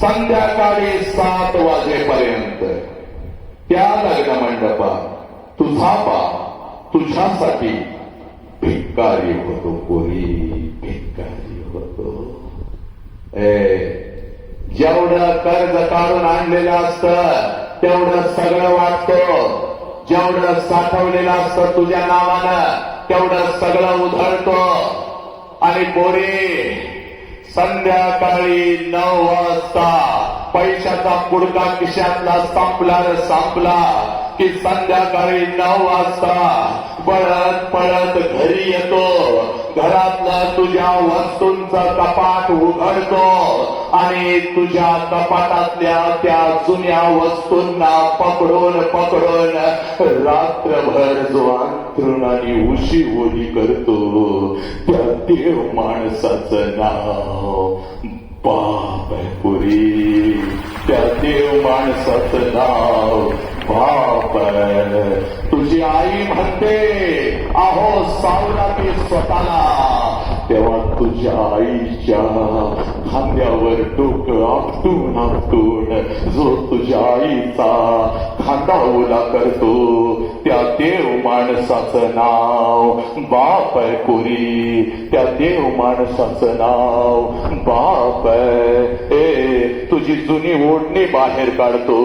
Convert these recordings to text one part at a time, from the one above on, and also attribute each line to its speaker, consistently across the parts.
Speaker 1: संध्याकाळी सात वाजेपर्यंत. त्या लग्न मंडपात तुझा पा तुझ्यासाठी भिक्कारी होतो पोरी भिक्कारी होतो. ए जेवढं कर्ज काढून आणलेलं असतं तेवढं सगळं वाटतो. जेवढं साठवलेलं असतं तुझ्या नावानं तेवढं सगळं उधळतो. आणि पोरी संध्याकाळी नऊ वाजता. पैशाचा पुडका खिशातला संपला रे संपला की संध्याकाळी नऊ वाजता पळत पळत घरी येतो. घरातला तुझ्या वस्तूंचा कपाट उघडतो आणि तुझ्या कपाटातल्या त्या जुन्या वस्तूंना पकडून पकडून रात्रभर जो अंथरुण उशी ओली करतो. त्या देव माणसाचं नाव बाप पुरी त्या देव माणसाच नाव बाप तुझी आई म्हणते आहो सावला ते स्वतःला तेव्हा तुझ्या आईच्या खांद्यावर डोकं आपटून आपटून जो तुझ्या आईचा खांदा ओला करतो त्या देव माणसाचं नाव बाप आहे कोरी त्या देव माणसाचं नाव बाप आहे ए तुझी जुनी ओढणी बाहेर काढतो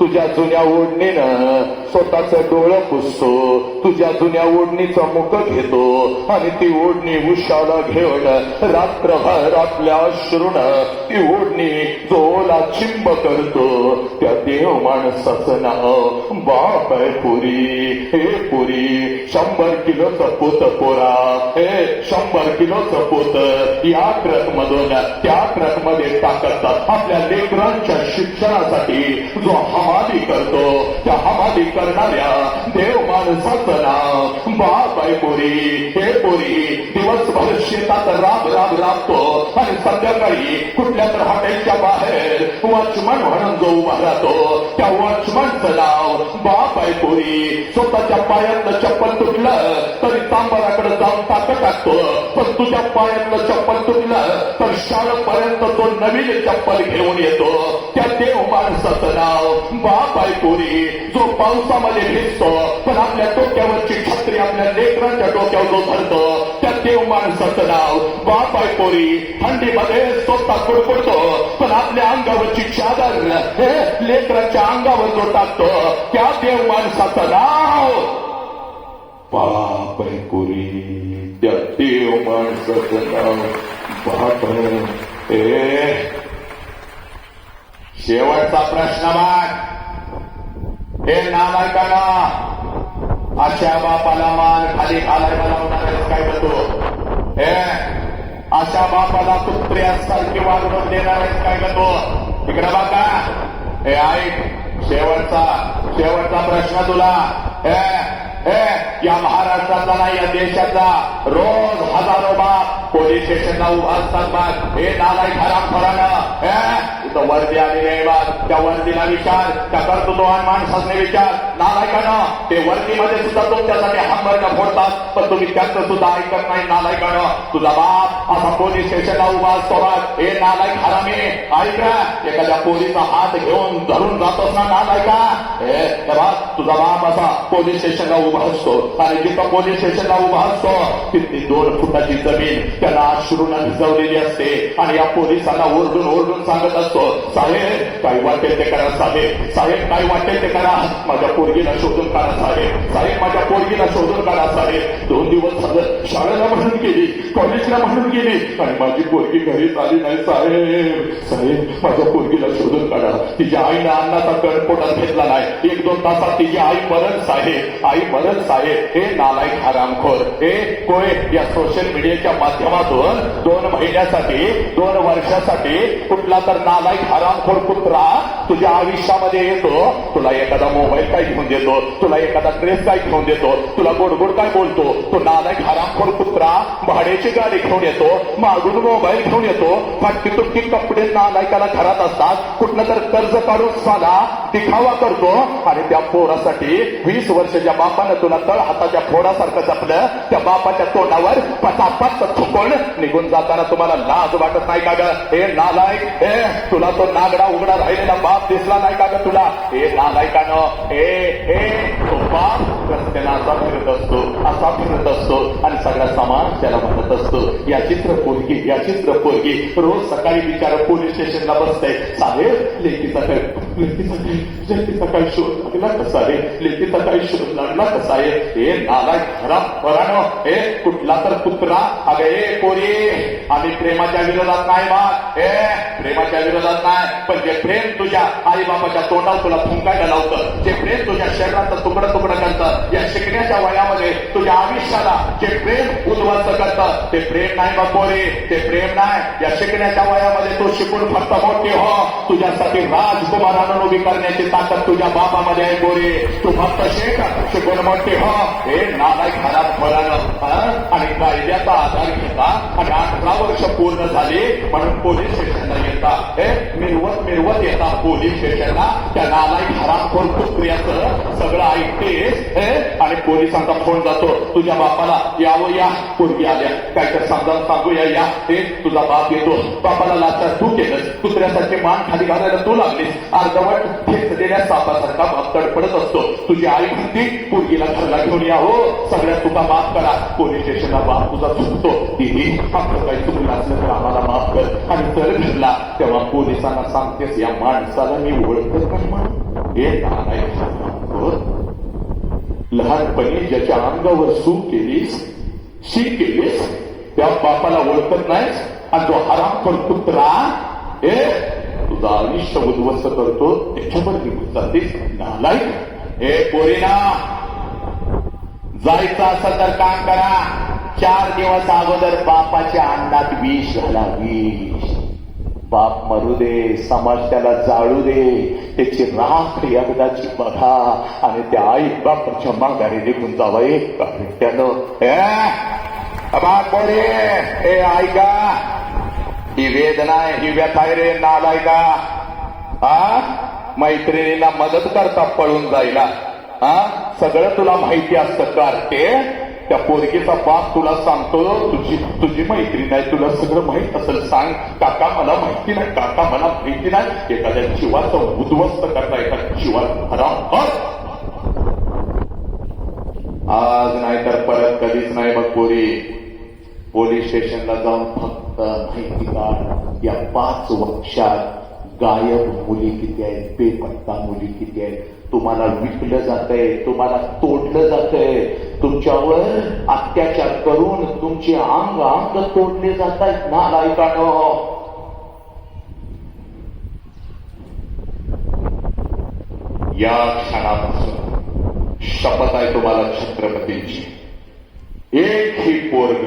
Speaker 1: तुझ्या जुन्या ओढणीनं स्वतःच डोळं पुसतो. तुझ्या जुन्या ओढणीचा मुख घेतो. आणि ती ओढणी उशाला घेऊन रात्रभर आपल्या अश्रून ती ओढणी जोला चिंब करतो. त्या देव माणसाचं नाव बाप आहे पुरी. हे पुरी शंभर किलोचं पोत पोरा. हे शंभर किलोचं पोत या ट्रक मधून त्या ट्रकमध्ये टाकत आपल्या लेकरांच्या शिक्षणासाठी जो हमाली करतो त्या हमाली करणाऱ्या देव माणसाचं नाव बाप पोरी हे पोरी दिवसभर शेतात राब राब राबतो आणि संध्याकाळी कुठल्या तर हॉटेलच्या बाहेर वॉचमन म्हणून जो उभा राहतो त्या वॉचमनचं नाव बाप आहे पोरी स्वतःच्या पायातलं चप्पल तुटलं तरी तांबराकडे जाऊन टाकत टाकतो पण तुझ्या पायातलं चप्पल तुटलं तर शाळेपर्यंत तो नवीन चप्पल घेऊन येतो त्या देव माणसाचं नाव बाप आहे पोरी जो पावसामध्ये भिजतो पण आपल्या डोक्यावरची छत्री आपल्या लेकरांच्या डोक्यावर जो धरतो त्या देव माणसाचं नाव बाप आहे पोरी. थंडीमध्ये स्वतः कुडकुडतो पण आपल्या अंगावरची चादर हे लेकरांच्या अंगावर जो टाकतो त्या देव माणसाचं नाव बाप आहे पुरी. त्या देव माणसाचं नाव बाप आहे ए शेवटचा प्रश्न बघ हे नालायकाना अशा बापाला मान खाली घालायला लावणार काय करतो हे अशा बापाला कुत्र्यासारखी वागणूक देणार आहेस काय करतो इकडे बाका. हे ऐक शेवटचा शेवटचा प्रश्न तुला. हे हे या महाराष्ट्रातला नाही या देशाचा रोज हजारो बाप पोलीस स्टेशनला उभा असतात बाग. हे नालाय खराब खरानं तर वरती आलेले आहे बाग त्या वरतीला विचार. त्या कर्तृत्ववान माणसाने विचार. नालायकानं ते वरतीमध्ये सुद्धा तुमच्यासाठी हंबरनं फोडतात. पण तुम्ही त्याचं सुद्धा ऐकत नाही नालायकानं. तुझा बाप असा पोलीस स्टेशनला उभा असतो बाग हे नालायक हरामी ऐका एखाद्या पोलीसचा हात घेऊन धरून जातोस ना नालायका? हे हे तुझा बाप असा पोलीस स्टेशनला उभा असतो. आणि जिथं पोलीस स्टेशनला उभा असतो तिथली दोन फुटाची जमीन त्याला अश्रूला भिजवलेली असते. आणि या पोलिसांना ओरडून ओरडून सांगत असतो साहेब काय वाटेल ते करा साहेब. साहेब काय वाटेल ते करा. माझ्या पोरगीला शोधून काढा साहेब. साहेब माझ्या पोरगीला शोधून काढा साहेब. दोन दिवस झालं शाळेला म्हणून गेली कॉलेजला म्हणून गेली. आणि माझी पोरगी घरीच आली नाही साहेब. साहेब माझ्या पोरगीला शोधून काढा. तिच्या आईनं अन्नाचा कण पोटात घेतला नाही. एक दोन तासात तिची आई परत साहेब. आई परत साहेब. हे नालायक हरामखोर. हे कोय? या सोशल मीडियाच्या माध्यमातून दोन महिन्यासाठी दोन वर्षासाठी कुठला तर नालायक हरामखोर कुत्रा तुझ्या आयुष्यामध्ये येतो. तुला एखादा मोबाईल काय घेऊन देतो तुला एखादा ड्रेस काय घेऊन देतो तुला गोडगोड काय बोलतो तो नालायक हरामखोर कुत्रा भाड्याची गाडी घेऊन येतो मागून मोबाईल घेऊन येतो फाटकी तुटकी कपडे नालायकाला घरात असतात कुठलं तर कर्ज काढून साला दिखावा करतो. आणि त्या पोरासाठी वीस वर्षाच्या बापानं तुला तळ हाताच्या फोडासारखं जपलं त्या बापाच्या तोंडावर पटापट थुकून निघून जाताना तुम्हाला लाज वाटत नाही का ग? हे नालायक हे तुला तो नागडा उघडा राहिलेला बाप दिसला नाही का तुला? हे नालायकानं हे हे तो बाप रस्त्याला असा फिरत असतो असा फिरत असतो आणि सगळा समाज त्याला म्हणत असतो या चित्र पोरगी या चित्र पोरगी रोज सकाळी बिचारा पोलीस स्टेशनला बसते साहेब लेकीचा काय लेकीचा काय लेकीचा शोध. लागला कसा रे लेकीचा काय शोध लागला. कसा आहे हे नालाय खराब फरानो हे कुठला तर कुत्रा. अगे ए पोरी. आणि प्रेमाच्या विरोधात नाही बा. हे प्रेमाच्या विरोधात नाही. पण जे प्रेम तुझ्या आई बाबाच्या तोंडावर तुला फुंकायला लावतं जे प्रेम तुझ्या शरीराचा तुकडं तुकडं करतं या शिकण्याच्या वयामध्ये तुझ्या आयुष्याला जे प्रेम उद्ध्वस्त करतात. ते प्रेम नाही बा ते प्रेम नाही. या शिकण्याच्या वयामध्ये तू शिकून फक्त मोठे हो. तुझ्यासाठी राजकुमारानं उभी करण्याची ताकद तुझ्या बापामध्ये आहे पोरी. तू फक्त शिक शिकून मोठे हो. हे नालाय खराब फळानं. आणि कायद्याचा आधार घेता. आणि अठरा वर्ष पूर्ण झाली म्हणून पोलीस स्टेशनला येता हे मिरवत मिरवत येता पोलीस स्टेशनला. त्या नालाय खराबखोर कुत्र्याचं सगळं ऐकतेस हे? आणि पोलिसांचा फोन जातो. तुझ्या बापाला यावं या. पोरगी आल्या काय तर समजावून सांगूया या ते तुझा बाप येतो. बापाला लाचार तू केलंस कुत्र्यासारखे मान खाली घालायला तू लागलीस. अर्धवट खेचलेल्या सापासारखा बाप तडपडत असतो. तुझी आई म्हणती पोरगीला घरला घेऊन या हो. सगळ्या तुका माफ करा. पोलीस स्टेशनला बाप तुझा चुकतो दिदी आपलं काही चुकलं असलं तर आम्हाला माफ कर. आणि तर घडला तेव्हा पोलिसांना सांगतेस या माणसाला मी ओळखत काय म्हणून? हे. हो. लहानपणी ज्याच्या अंगावर सूप केलीस शी केलीस त्या बापाला ओळखत नाहीस आणि जो हरामखोर कुत्रा हे तुझा आयुष्य उद्ध्वस्त करतो त्याच्यावर निघून जातीस नालायक हे पोरीना जायचं असं तर काम करा. चार दिवस अगोदर बापाच्या अंडात विष घाला विष. बाप मरू दे समाज त्याला जाळू दे त्याची राख एकदाची बघा. आणि त्या आई बापाच्या माघारी निघून जावं त्यानं ए बाप ए ऐका ही वेदना आहे ही व्यथा रे रे नालायका. हा मैत्रिणीला मदत करता पळून जायला. हा सगळं तुला माहिती असतं कार्टे त्या पोरगीचा बाप तुला सांगतो तुझी तुझी मैत्री नाही तुला सगळं माहीत असेल सांग. काका मला माहिती नाही काका मला माहिती नाही. एखाद्या जीवाचं उद्ध्वस्त करता एखाद्या जीवात हराम आज नाही तर परत कधीच नाही बघ पोरी. पोलीस स्टेशनला जाऊन फक्त माहिती काढ या पाच वर्षात गायब मुली किती आहेत बेपत्ता मुली किती आहेत तुम्हाला विकलं जातंय तुम्हाला तोडलं जातंय. तुमच्यावर अत्याचार करून तुमचे अंग अंग तोडले जात आहेत नालायकानं. या क्षणापासून शपथ आहे तुम्हाला छत्रपतींची. एक ही पोरग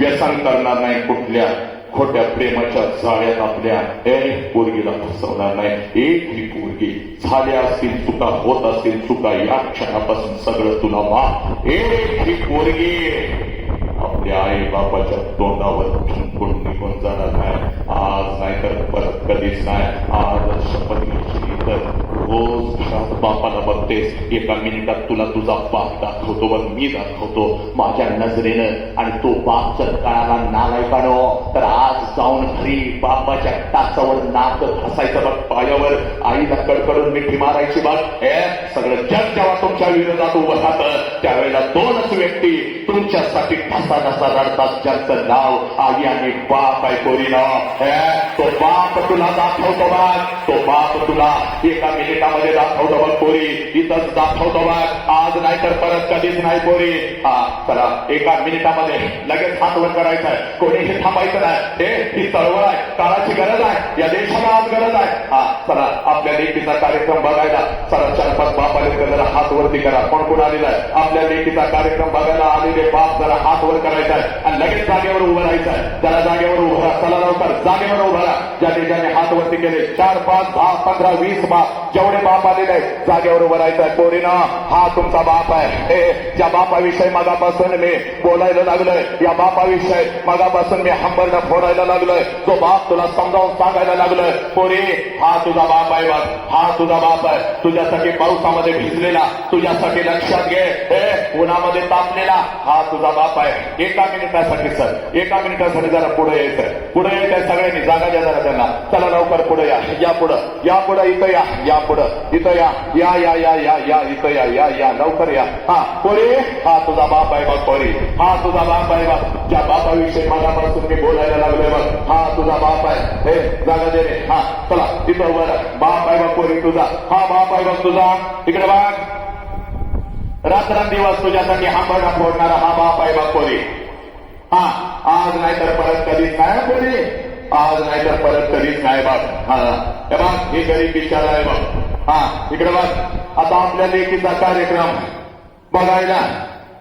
Speaker 1: व्यसन करणार नाही कुठल्या खोट्या प्रेमाच्या जाळ्यात आपल्या एक पोरगीला फसवणार नाही. एक ही पोरगी झाल्या असतील चुका होत असतील चुका या क्षणापासून सगळं तुला मा एक ही पोरगी आपल्या आई बापाच्या तोंडावर ठुंकून निघून जाणार नाही. आज नाही तर परत कधीच नाही. आज शपथ घेतली तर रोज घरात बापाला बघतेस. एका मिनिटात तुला तुझा बाप दाखवतो बघ मी दाखवतो. माझ्या नजरेनं आणि तो बाप जर कळाला नालायकानो तर आज जाऊन घरी बापाच्या टाचावर नाक हसायचं बघ पायावर. आईला कडकडून मिठी मारायची बघ. हे सगळं जग जेव्हा तुमच्या विरोधात उभं राहतं त्यावेळेला दोनच व्यक्ती तुमच्यासाठी ठसा ठसा रडतात ज्यांचं नाव आई आणि बाप आहे पोरी तो बाप तुला दाखवतो बघ. तो बाप तुला एका मिनिटामध्ये दाखवतो बघ पोरी. इथंच दाखवतो बघ. आज नाही तर परत कधीच नाही पोरी. हा चला एका मिनिटामध्ये लगेच हातवर वर करायचा आहे. कोणीही थांबायचं नाही. हे ही चळवळ आहे. काळाची गरज आहे. या देशाला आज गरज आहे. हा चला आपल्या लेखीचा कार्यक्रम बघायला. चला चार पाच बाप जरा हात वरती करा. कोण कोण आलेला आहे? आपल्या लेखीचा कार्यक्रम बघायला आले आलेले बाप जरा हात वर करायचा आहे आणि लगेच जागेवर उभं राहायचं आहे. जरा जागेवर उभं राहा. चला लवकर. जागेवर उभं राहा. ज्या ठिकाणी हात वरती केले चार पाच दहा पंधरा वीस बाप. जेवढे बाप आलेले आहेत जागेवर उभं राहायचं आहे. पोरीनं हा तुमचा बाप आहे. हे ज्या बापाविषयी मगापासून मी बोलायला लागलोय या बापाविषयी मगापासून मी हंबरनं फोडायला लागलोय. तो बाप तुला समजावून सांगायला लागलोय पोरी हा तुझा बाप आहे बाप हा तुझा बाप आहे. तुझ्यासाठी पावसामध्ये भिजलेला. तुझ्यासाठी लक्षात घे. हे उन्हामध्ये तापलेला. हा तुझा बाप आहे. एका मिनिटासाठी सर. एका मिनिटासाठी जरा पुढे यायचं पुढे यायचं सगळ्यांनी जागा द्या जरा त्यांना. चला लवकर पुढे या. या पुढं. या पुढं इथं या. या पुढं. इथं या. या या या या या इथं या या या. लवकर या. हा पोरी. हा तुझा बाप आहे बघ पोरी. हा तुझा बाप आहे बघ. ज्या बापाविषयी मनापासून मी बोलायला लागलोय बघ हा तुझा बाप आहे. हे जागा दे रे. हा चला. तिथं बरं बाप आहे बघ पोरी तुझा. हा बाप आहे बघ तुझा. इकडे बघ. रात्रंदिवस तुझ्यासाठी हांबडा फोडणारा हा बाप आहे बापोरी हा आज नाही तर परत कधीच नाही हं पोरी आज नाही तर परत कधीच नाही बाप. हा. हे हे गरीब विचार आहे बाप हा इकडे बघ. आता आपल्या लेखीचा कार्यक्रम बघायला.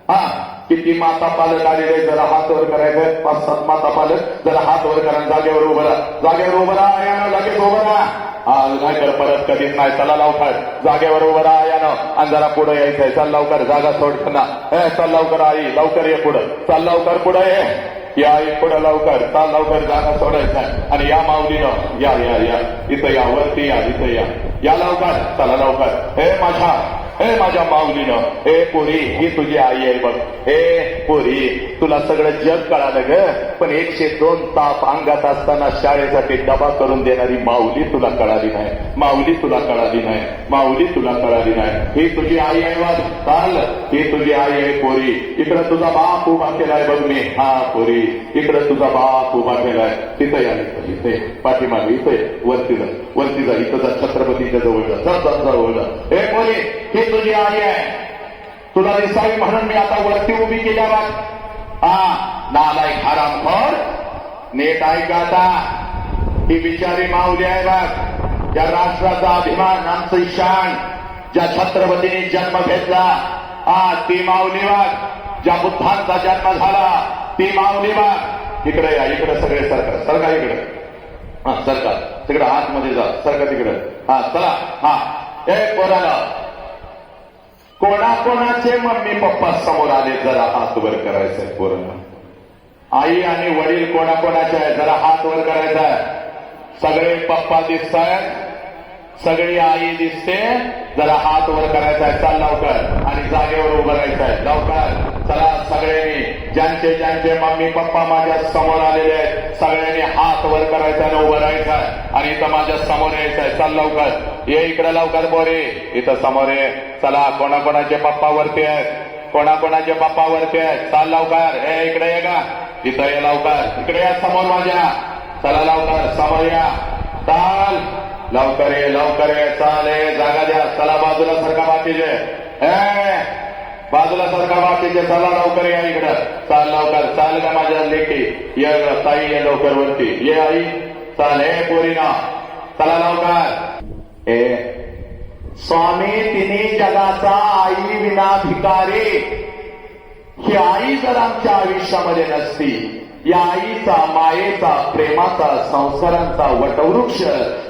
Speaker 1: हा. किती माता पालक आलेले जरा हात वर करायचं पाच सात माता पालक. जरा हात वर करा आणि जागेवर उभं राहा. जागेवर उभं राहा यानं लगेच उभं राहा. आज नाही परत कधी? नाही चला लवकर. जागेवर उभं राहा यानं आणि जरा पुढे यायचंय. चल लवकर. जागा सोडताना त्यांना ए चल लवकर आई. लवकर ये पुढं. चल लवकर पुढे ये. या आई पुढं लवकर. चाल लवकर. जागा सोडायचं आणि या माऊलीनं या या या. इथं या. वरती या. इथं या. या लवकर. चला लवकर. हे माझ्या. हे माझ्या माऊलीनं हे पोरी ही तुझी आई आहे बघ. हे पोरी तुला सगळं जग कळालं ग. पण एकशे दोन ताप अंगात असताना शाळेसाठी डबा करून देणारी माऊली तुला कळाली नाही. माऊली तुला कळाली नाही. माऊली तुला कळाली नाही. ही तुझी आई आहे बघ. चाल. ही तुझी आई आहे पोरी. इकडं तुझा बाप उभा केलाय बघ मी. हा पोरी. इकडं तुझा बाप उभा केलाय. तिथं या इथे पाठीमागे इथे वरती जा. वरती जा. इथं जा. छत्रपतीच्या जवळ जा जा जवळ जा. हे पोरी ही तुझी आई आहे. तुला दिसावी म्हणून मी आता वरती उभी केल्या बघ हा नालायक हरामखोर नेट ऐका आता. ही बिचारी माऊली आहे बघ या राष्ट्राचा अभिमान आमचं ईशान ज्या छत्रपतीने जन्म घेतला. हा ती माऊली बघ ज्या बुद्धांचा जन्म झाला ती माऊली बघ. इकडे या इकडे सगळे सरकार सरकार इकडे. हा सरकार तिकडे आतमध्ये जा सरकार तिकडे. हा चला हा ए पोराला. कोणाकोणाचे मम्मी पप्पा समोर आले जरा हात वर करायचंय पूर्ण. आई आणि वडील कोणाकोणाचे आहे? जरा हात वर करायचा आहे सगळे पप्पा दिसत आहेत सगळी आई दिसते. जरा हात वर करायचा आहे. चाल लवकर. आणि जागेवर उभं राहायचं आहे. लवकर. चला सगळ्यांनी. ज्यांचे ज्यांचे मम्मी पप्पा माझ्यासमोर आलेले आहेत सगळ्यांनी हात वर करायचा आणि उभं राहायचं आहे. आणि इथं माझ्यासमोर यायचं आहे. चल लवकर. ये इकडे लवकर बोरे. इथं समोर ये. चला कोणाकोणाचे पप्पा वरती आहेत? कोणाकोणाचे पप्पा वरती आहेत? चाल लवकर. हे इकडे ये का इथं ये लवकर. इकडे या समोर माझ्या. चला लवकर. समोर या. चाल. लवकर ये लवकर ये चाल ये जागा द्या चला बाजूला सरका बाकीचे ए बाजूला सरका बाकीचे चला लवकर या इकडं चाल लवकर चाल का माझ्या लेखी ये ग, ताई ये लवकर वरती ये आई चाल हे पोरीना चला लवकर ए स्वामी तिन्ही जगाचा आई विना भिकारी ही आई जर आमच्या आयुष्यामध्ये नसती या आईचा मायेचा प्रेमाचा संसारांचा वटवृक्ष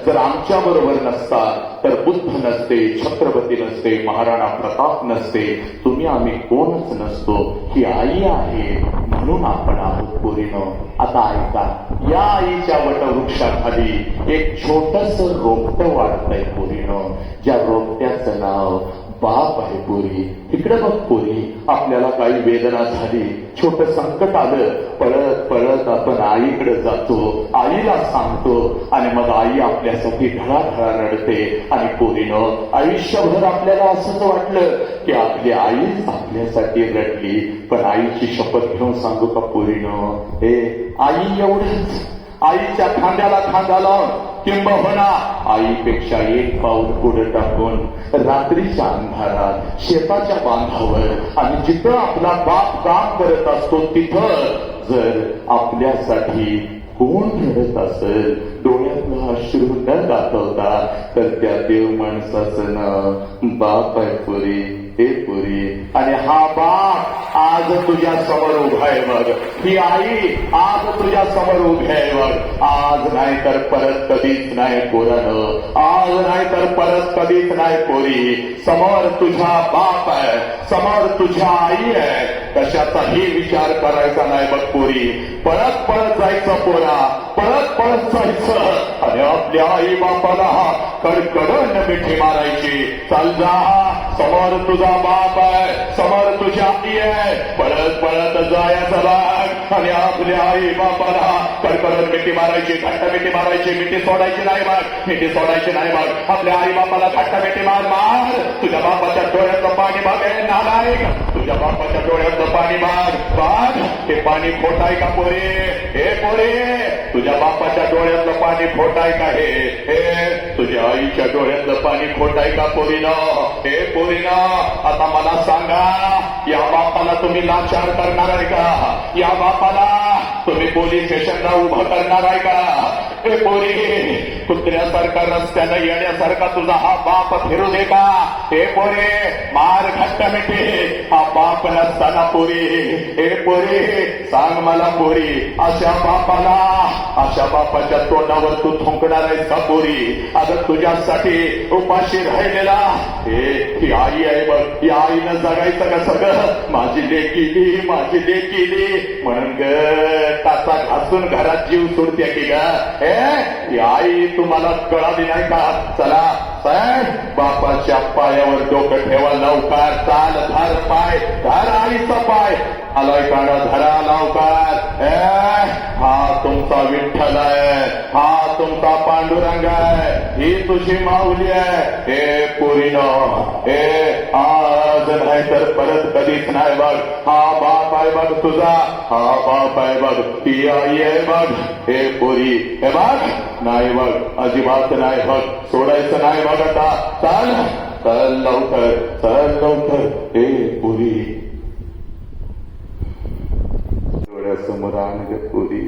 Speaker 1: जर आमच्या बरोबर नसता तर बुद्ध नसते छत्रपती नसते महाराणा प्रताप नसते. तुम्ही आम्ही कोणच नसतो. ही आई आहे म्हणून आपण आहोत पोरीनं. आता ऐका या आईच्या वटवृक्षाखाली एक छोटस रोपट वाढतंय पोरीनं. ज्या रोपट्याचं नाव बाप आहे पोरी. इकडे बघ पोरी. आपल्याला काही वेदना झाली. छोट संकट आलं. पळत पळत आपण आईकडे जातो. आईला सांगतो. आणि मग आई आपल्यासाठी ढळाढळा रडते. आणि पोरीनं आयुष्यभर आपल्याला असंच वाटलं की आपली आईच आपल्यासाठी रडली. पण आईची शपथ घेऊन सांगू का पोरीनं? हे आई एवढंच. आईच्या खांद्याला खांदा लावून किंबहुना आईपेक्षा एक पाऊल पुढे टाकून रात्रीच्या अंधारात शेताच्या बांधावर आणि जिथं आपला बाप काम करत असतो तिथं जर आपल्यासाठी कोण रडत असेल डोळ्यातलं अश्रू न दाखवता तर त्या देव माणसाचं नाव बाप आहे पुरी. हे पुरी. आणि हा बाप आज तुझ्या समोर उभा आहे बघ ही आई आज तुझ्या समोर उभी आहे बघ आज नाही तर परत कधीच नाही पोरानं आज नाही तर परत कधीच नाही पोरी. समोर तुझा बाप आहे. समोर तुझ्या आई आहे. कशाचाही विचार करायचा नाही बघ पोरी. परत परत जायचं पोरा. परत परत जायचं. आपल्या आई बापाला कडकडन मिठी मारायची. चाल जा समोर तुझा बाप आहे समोर तुझी आई आहे. परत परत जायचा बाग आणि आपल्या आई बापाला कडकडून मिठी मारायची घट्ट मिठी मारायची मिठी सोडायची नाही बाग मिठी सोडायची नाही बाग आपल्या आई बापाला घट्ट मिठी मार मार. तुझ्या बापाच्या डोळ्याचं पाणी बघेल नालायक. तुझ्या बापाच्या डोळ्यातलं पाणी माग बाग ते पाणी खोटाय का पोरे? हे पोरे तुझ्या बापाच्या डोळ्यातलं पाणी खोटाय का हे? हे तुझ्या आईच्या डोळ्यातलं पाणी खोटाय का पोरीनं? हे पोरीनं आता मला सांगा या बापाला तुम्ही लाचार करणार आहे का? या बापाला तुम्ही पोलीस स्टेशनला उभं करणार आहे का? हे पोरी. कुत्र्यासारखा रस्त्यानं येण्यासारखा तुझा हा बाप फिरू दे का? हे पोरे मार घट्ट मिठी. हा बाप नसताना पोरी. हे पोरी सांग मला पोरी अशा बापाला अशा बापाच्या तोंडावर तू थुंकणार आहेस का पोरी? अगं तुझ्यासाठी उपाशी राहिलेला हे ही आई आहे बघ. या आईनं जगायचं का सगळं? माझी लेकीली माझी लेकीली म्हणून ग ताचा घासून घरात जीव सोडते की ग? आई तुम्हाला कळाली नाही का? चला साहेब बापाच्या पायावर डोकं ठेवा लवकर चाल धर पाय धर आईचा पाय. आलाय काढा धरा लवकर. ए, हा तुमचा विठ्ठल आहे हा तुमचा पांडुरंग आहे ही तुझी माऊली आहे. हे पुरीनो हे आज नाही तर परत कधीच नाही बघ हा बाप आहे बघ तुझा हा बाप आहे बघ ही आई आहे बघ हे पुरी हे बघ नाही बघ अजिबात नाही बघ सोडायचं नाही बघ आता चल चल लवकर चल लवकर हे पुरी डोळ्यासमोर आण ग पुरी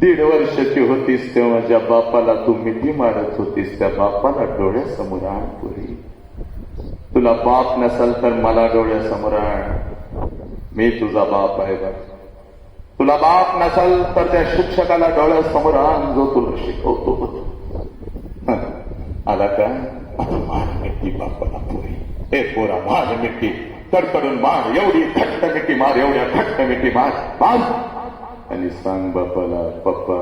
Speaker 1: दीड वर्षाची होतीस तेव्हा ज्या बापाला तू मिठी मारत होतीस त्या बापाला डोळ्यासमोर आण पुरी तुला बाप नसल तर मला डोळ्यासमोर आण मी तुझा बाप आहे बघ तुला बाप नसल तर त्या शिक्षकाला डोळ्यासमोर आण जो तुला शिकवतो हं, आला का आता मार मिठी बापाला पुरी हे पोरा मार मिठी कडकडून मार एवढी घट्ट मिठी मार एवढ्या घट्ट मिठी मार मार आणि सांग बापाला पप्पा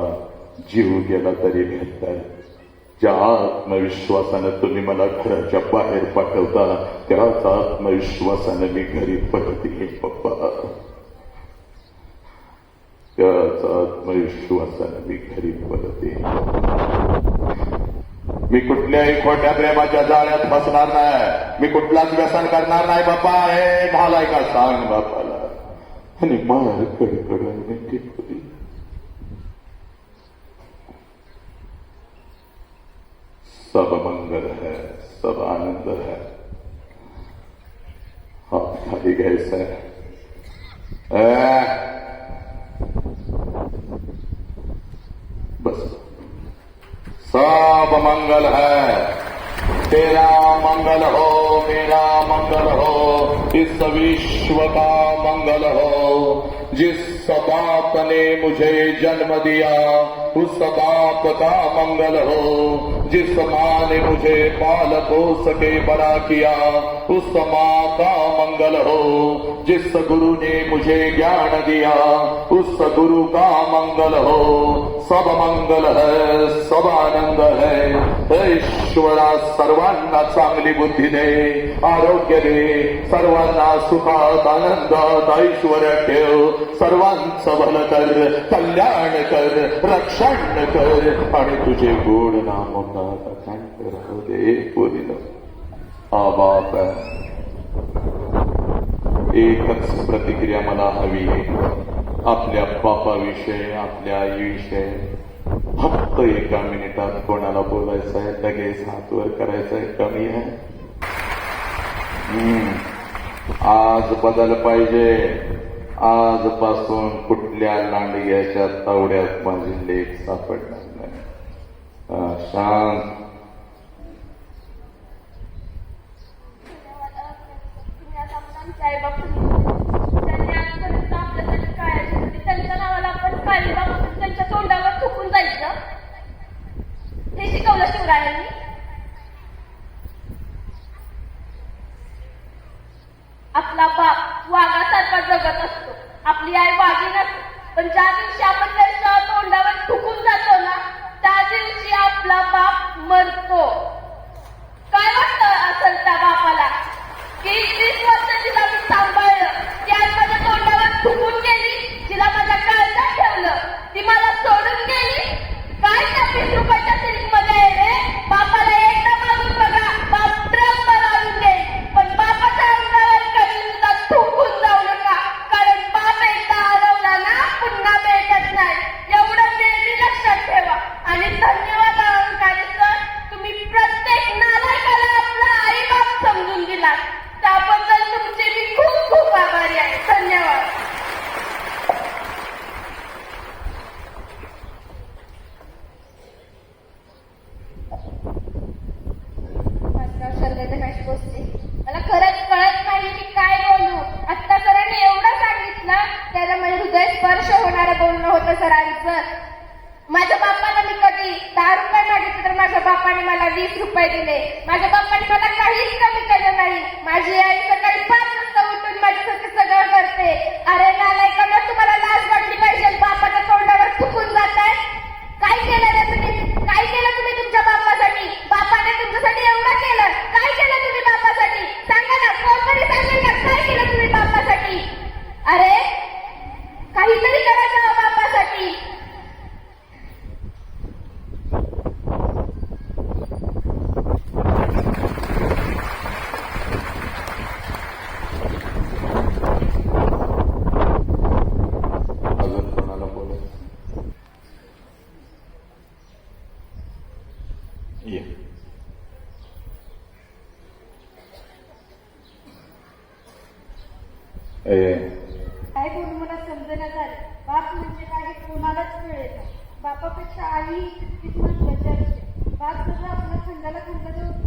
Speaker 1: जीव गेला तरी भेटताय ज्या आत्मविश्वासानं तुम्ही मला घराच्या बाहेर पाठवता त्याच आत्मविश्वासानं मी घरी परत येईन पप्पा. त्याच आत्मविश्वासानं मी घरी परत येईन मी कुठल्याही खोट्या प्रेमाच्या जाळ्यात फसणार नाही. मी कुठलाच व्यसन करणार नाही बाप्पा हे झालाय का सांग बापाला. आणि मार कडकडून होती पुरी सब मंगल है सब आनंद है हाथ खाली घ्यायचं आहे ए, बस सब मंगल है तेरा मंगल हो मेरा मंगल हो इस विश्व का मंगल हो जिस बाप ने मुझे जन्म दिया उस बाप का मंगल हो जिस माँ ने मुझे पाल पोस के बड़ा किया उस माँ का मंगल हो जिस गुरु ने मुझे ज्ञान दिया उस गुरु का मंगल हो सब मंगल है सब आनंद है हे ईश्वरा सर्वांना चांगली बुद्धी दे आरोग्य दे सर्वांना सुखात आनंदात ऐश्वर ठेव सर्वांचं भल कर कल्याण कर रक्षण कर आणि तुझे गोड नाम अखंड राहू दे पुरीनं आबाप बाप एकच प्रतिक्रिया मला हवी आपल्या बापाविषयी आपल्या आईविषयी. फक्त एका मिनिटात कोणाला बोलायचं आहे? लगेच हात वर करायचं आहे? कमी आहे? हम्म. आज बदल पाहिजे. आजपासून कुठल्या लांडग्याच्या तावड्यात माझी लेख सापडणार नाही. हा, शांत.
Speaker 2: तुम्ही शिकवलं शिवरायांनी? आपला बाप वाघासारखा जगत असतो. आपली आई वाघी नसते. पण ज्या दिवशी आपण त्याच्या तोंडावर थुकून जातो ना त्या दिवशी आपला बाप मरतो. काय वाटत असेल त्या बापाला? की वीस वर्ष तिला मी सांभाळलं ती आज माझ्या तोंडावर थुकून
Speaker 1: गेली तिला माझ्या काळजात
Speaker 3: ठेवलं ती मला सोडून गेली? काय त्या वीस रुपयाच्या perdeu uma vela.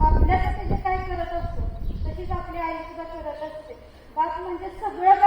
Speaker 3: आपल्या आपल्याला काय करत असतो तशीच आपली आई सुद्धा करत असते. बाप म्हणजे सगळं